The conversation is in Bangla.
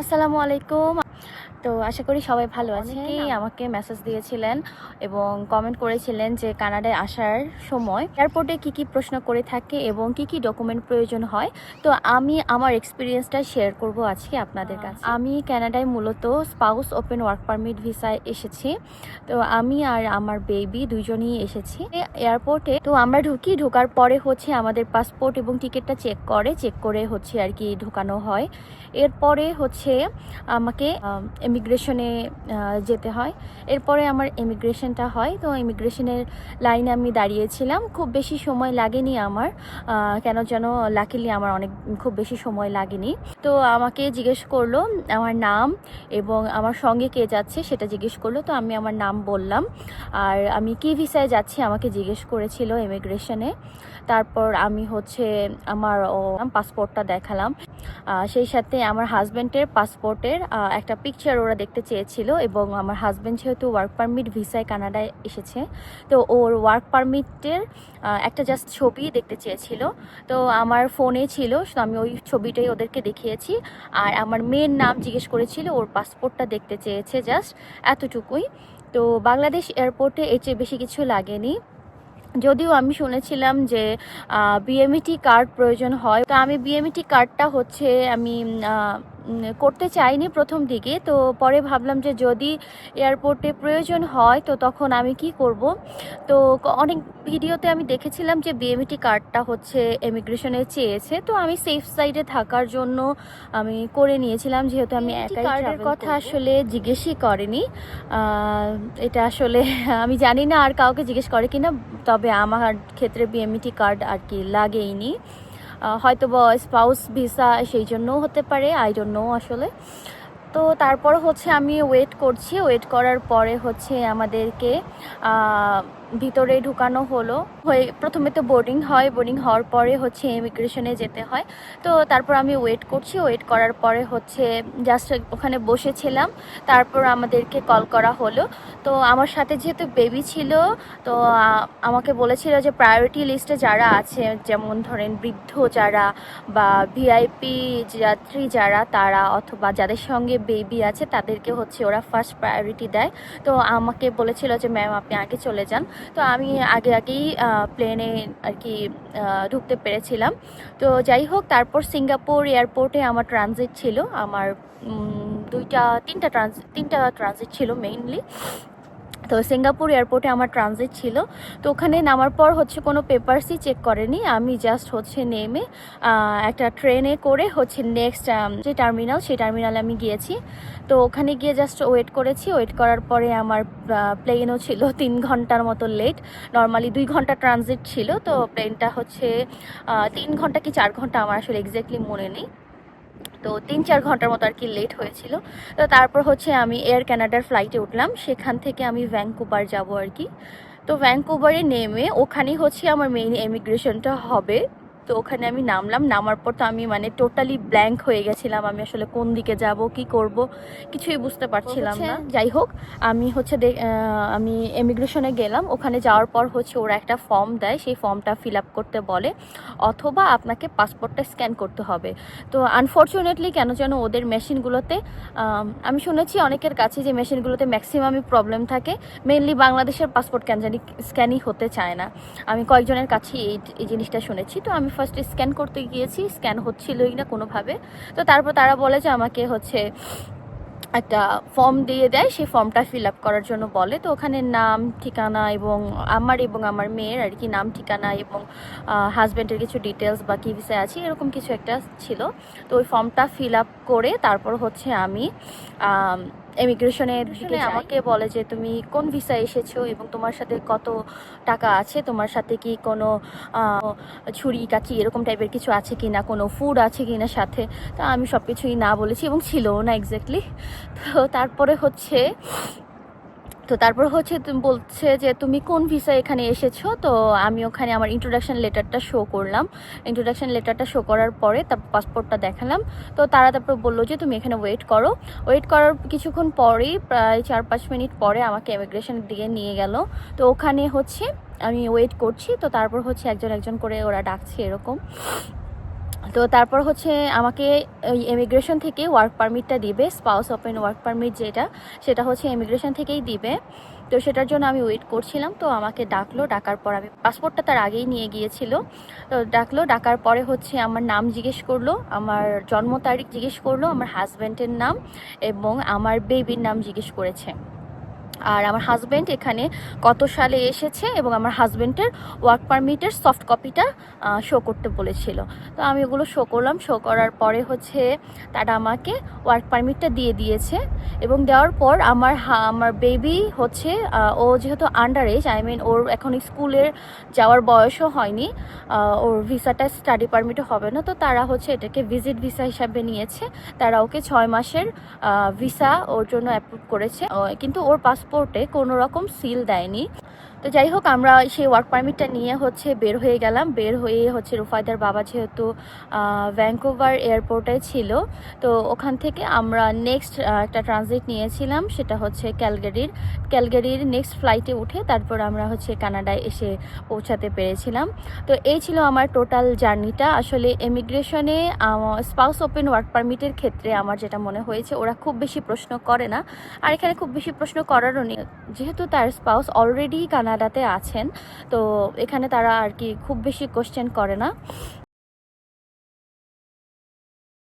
আসসালামু আলাইকুম। তো আশা করি সবাই ভালো আছে আমাকে মেসেজ দিয়েছিলেন এবং কমেন্ট করেছিলেন যে কানাডায় আসার সময় এয়ারপোর্টে কি কি প্রশ্ন করে থাকে এবং কি কি ডকুমেন্ট প্রয়োজন হয়। তো আমি আমার এক্সপিরিয়েন্সটা শেয়ার করব আজকে আপনাদের কাছে। আমি কানাডায় মূলত স্পাউস ওপেন ওয়ার্ক পারমিট ভিসায় এসেছি। তো আমি আর আমার বেবি দুজনেই এসেছি। এয়ারপোর্টে তো আমরা ঢুকি ঢোকার পরে হচ্ছে আমাদের পাসপোর্ট এবং টিকিটটা চেক করে চেক করে হচ্ছে আর কি ঢোকানো হয়। এরপরে হচ্ছে আমাকে ইমিগ্রেশনে যেতে হয়। এরপরে আমার ইমিগ্রেশনটা হয়। তো ইমিগ্রেশনের লাইনে আমি দাঁড়িয়েছিলাম। খুব বেশি সময় লাগেনি আমার। কেন যেন লাকিলি আমার অনেক, খুব বেশি সময় লাগেনি। তো আমাকে জিজ্ঞেস করল, আমার নাম এবং আমার সঙ্গে কে যাচ্ছে? সেটা জিজ্ঞেস করল। তো আমি আমার নাম বললাম। আর আমি কি ভিসায় যাচ্ছি আমাকে জিজ্ঞেস করেছিল ইমিগ্রেশনে তারপর আমি হচ্ছে আমার পাসপোর্টটা দেখালাম। সেই সাথে আমার হাজব্যান্ডের পাসপোর্টের একটা পিকচার ওরা দেখতে চেয়েছিল এবং আমার হাজব্যান্ড যেহেতু ওয়ার্ক পারমিট ভিসায় কানাডায় এসেছে, তো ওর ওয়ার্ক পারমিটের একটা জাস্ট ছবি দেখতে চেয়েছিল। তো আমার ফোনে ছিল আমি ওই ছবিটাই ওদেরকে দেখিয়েছি। আর আমার মেয়ের নাম জিজ্ঞেস করেছিল, ওর পাসপোর্টটা দেখতে চেয়েছে জাস্ট এতটুকুই। তো বাংলাদেশ এয়ারপোর্টে এর চেয়ে বেশি কিছু লাগেনি। যদিও আমি শুনেছিলাম যে বিএমইটি কার্ড প্রয়োজন হয়। তো আমি বিএমইটি কার্ডটা হচ্ছে আমি করতে চাইনি প্রথম দিকে তো পরে ভাবলাম যে যদি এয়ারপোর্টে প্রয়োজন হয় তো তখন আমি কি করব? তো অনেক ভিডিওতে আমি দেখেছিলাম যে বিএমইটি কার্ডটা হচ্ছে এমিগ্রেশনে চেয়েছে তো আমি সেফ সাইডে থাকার জন্য আমি করে নিয়েছিলাম যেহেতু আমি একাই কার্ডের কথা আসলে জিজ্ঞেসই করেনি। এটা আসলে আমি জানি না আর কাউকে জিজ্ঞেস করে কিনা তবে আমার ক্ষেত্রে বিএমইটি কার্ড আর কি লাগেইনি। হয়তো বা স্পাউস ভিসা সেই জন্যও হতে পারে আই ডোন্ট নো আসলে। তো তারপর হচ্ছে আমি ওয়েট করছি ওয়েট করার পরে হচ্ছে আমাদেরকে ভিতরে ঢুকানো হলো। হয়ে প্রথমে তো বোর্ডিং হয় বোর্ডিং হওয়ার পরে হচ্ছে ইমিগ্রেশনে যেতে হয়। তো তারপর আমি ওয়েট করছি ওয়েট করার পরে হচ্ছে জাস্ট ওখানে বসেছিলাম। তারপর আমাদেরকে কল করা হলো। তো আমার সাথে যেহেতু বেবি ছিল, তো আমাকে বলেছিল যে প্রায়োরিটি লিস্টে যারা আছে, যেমন ধরেন বৃদ্ধ যারা বা ভিআইপি যাত্রী যারা, তারা অথবা যাদের সঙ্গে বেবি আছে, তাদেরকে হচ্ছে ওরা ফার্স্ট প্রায়োরিটি দেয়। তো আমাকে বলেছিল যে ম্যাম আপনি আগে চলে যান। তো আমি আগে আগেই প্লেনে আর কি ঢুকতে পেরেছিলাম। তো যাই হোক, তারপর সিঙ্গাপুর এয়ারপোর্টে আমার ট্রানজিট ছিল। আমার দুইটা, তিনটা ট্রানজিট তিনটা ট্রানজিট ছিল মেইনলি তো সিঙ্গাপুর এয়ারপোর্টে আমার ট্রানজিট ছিল। তো ওখানে নামার পর হচ্ছে কোনো পেপারসই চেক করেনি। আমি জাস্ট হচ্ছে নেমে একটা ট্রেনে করে হচ্ছে নেক্সট যে টার্মিনাল সেই টার্মিনালে আমি গিয়েছি। তো ওখানে গিয়ে জাস্ট ওয়েট করেছি। ওয়েট করার পরে আমার প্লেনও ছিল তিন ঘণ্টার মতো লেট নর্মালি দুই ঘণ্টা ট্রানজিট ছিল। তো প্লেনটা হচ্ছে তিন ঘণ্টা কি চার ঘণ্টা আমার আসলে এক্স্যাক্টলি মনে নেই। তো তিন চার ঘণ্টার মতো আর কি লেট হয়েছিল। তো তারপর হচ্ছে আমি এয়ার ক্যানাডার ফ্লাইটে উঠলাম। সেখান থেকে আমি ভ্যাঙ্কুবার যাব আর কি। তো ভ্যাঙ্কুভারে নেমে ওখানেই হচ্ছে আমার মেইন ইমিগ্রেশনটা হবে। তো ওখানে আমি নামলাম নামার পর তো আমি মানে টোটালি ব্ল্যাঙ্ক হয়ে গেছিলাম আমি আসলে কোন দিকে যাব কি করব কিছুই বুঝতে পারছিলাম না। যাই হোক আমি হচ্ছে আমি ইমিগ্রেশনে গেলাম ওখানে যাওয়ার পর হচ্ছে ওরা একটা ফর্ম দেয় সেই ফর্মটা ফিল আপ করতে বলে অথবা আপনাকে পাসপোর্টটা স্ক্যান করতে হবে। তো আনফর্চুনেটলি কেন যেন ওদের মেশিনগুলোতে আমি শুনেছি অনেকের কাছে যে মেশিনগুলোতে ম্যাক্সিমামই প্রবলেম থাকে মেনলি বাংলাদেশের পাসপোর্ট কেন জানি স্ক্যানই হতে চায় না। আমি কয়েকজনের কাছে এই জিনিসটা শুনেছি তো আমি ফার্স্টে স্ক্যান করতে গিয়েছি স্ক্যান হচ্ছিলই না কোনোভাবে। তো তারপর তারা বলে যে আমাকে হচ্ছে একটা ফর্ম দিয়ে দেয়, সেই ফর্মটা ফিল আপ করার জন্য বলে। তো ওখানে নাম, ঠিকানা এবং আমার এবং আমার মেয়ের আর কি নাম, ঠিকানা এবং হাজব্যান্ডের কিছু ডিটেলস বা কি ভিসায় আছে, এরকম কিছু একটা ছিল। তো ওই ফর্মটা ফিল আপ করে তারপর হচ্ছে আমি ইমিগ্রেশনে আমাকে বলে যে তুমি কোন ভিসা এসেছ এবং তোমার সাথে কত টাকা আছে? তোমার সাথে কি কোনো ছুরি কাচি এরকম টাইপের কিছু আছে কি না কোনো ফুড আছে কি না সাথে? তো আমি সব কিছুই না বলেছি এবং ছিলও না এক্স্যাক্টলি তো তারপরে হচ্ছে তো তারপর হচ্ছে বলছে যে, তুমি কোন ভিসা এখানে এসেছ? তো আমি ওখানে আমার ইন্ট্রোডাকশন লেটারটা শো করলাম। ইন্ট্রোডাকশন লেটারটা শো করার পরে তারপর পাসপোর্টটা দেখালাম। তো তারা তারপর বলল যে, তুমি এখানে ওয়েট করো। ওয়েট করার কিছুক্ষণ পরেই প্রায় চার পাঁচ মিনিট পরে আমাকে ইমিগ্রেশনের দিকে নিয়ে গেল। তো ওখানে হচ্ছে আমি ওয়েট করছি। তো তারপর হচ্ছে একজন একজন করে ওরা ডাকছে এরকম। তো তারপর হচ্ছে আমাকে ইমিগ্রেশন থেকে ওয়ার্ক পারমিটটা দিবে স্পাউস ওপেন ওয়ার্ক পারমিট যেটা, সেটা হচ্ছে ইমিগ্রেশন থেকেই দিবে। তো সেটার জন্য আমি ওয়েট করছিলাম, তো আমাকে ডাকলো, ডাকার পর আমি পাসপোর্টটা তার আগেই নিয়ে গিয়েছিল। তো ডাকলো, ডাকার পরে হচ্ছে আমার নাম জিজ্ঞেস করল, আমার জন্ম তারিখ জিজ্ঞেস করল, আমার হাজব্যান্ডের নাম এবং আমার বেবির নাম জিজ্ঞেস করেছে। আর আমার হাজব্যান্ড এখানে কত সালে এসেছে এবং আমার হাজব্যান্ডের ওয়ার্ক পারমিটের সফট কপিটা শো করতে বলেছিল। তো আমি ওগুলো শো করলাম। শো করার পরে হচ্ছে তারা আমাকে ওয়ার্ক পারমিটটা দিয়ে দিয়েছে এবং দেওয়ার পর আমার আমার বেবি হচ্ছে ও যেহেতু আন্ডার এজ আই মিন ওর এখন স্কুলের যাওয়ার বয়সও হয়নি ওর ভিসাটা স্টাডি পারমিটও হবে না। তো তারা হচ্ছে এটাকে ভিজিট ভিসা হিসাবে নিয়েছে। তারা ওকে ছয় মাসের ভিসা ওর জন্য অ্যাপ্রুভ করেছে। কিন্তু ওর পাসপোর্টে কোনো রকম সিল দেয়নি। তো যাই হোক, আমরা সেই ওয়ার্ক পারমিটটা নিয়ে হচ্ছে বের হয়ে গেলাম। বের হয়ে হচ্ছে রুফায়দার বাবা যেহেতু ভ্যাঙ্কোভার এয়ারপোর্টে ছিল, তো ওখান থেকে আমরা নেক্সট একটা ট্রানজিট নিয়েছিলাম, সেটা হচ্ছে ক্যালগারির। ক্যালগারির নেক্সট ফ্লাইটে উঠে তারপর আমরা হচ্ছে কানাডায় এসে পৌঁছাতে পেরেছিলাম। তো এই ছিল আমার টোটাল জার্নিটা আসলে ইমিগ্রেশনে স্পাউস ওপেন ওয়ার্ক পারমিটের ক্ষেত্রে আমার যেটা মনে হয়েছে, ওরা খুব বেশি প্রশ্ন করে না। আর এখানে খুব বেশি প্রশ্ন করারও নেই। যেহেতু তার স্পাউস অলরেডি কানাডাতে আছেন। তো এখানে তারা আর কি খুব বেশি কোশ্চেন করে না।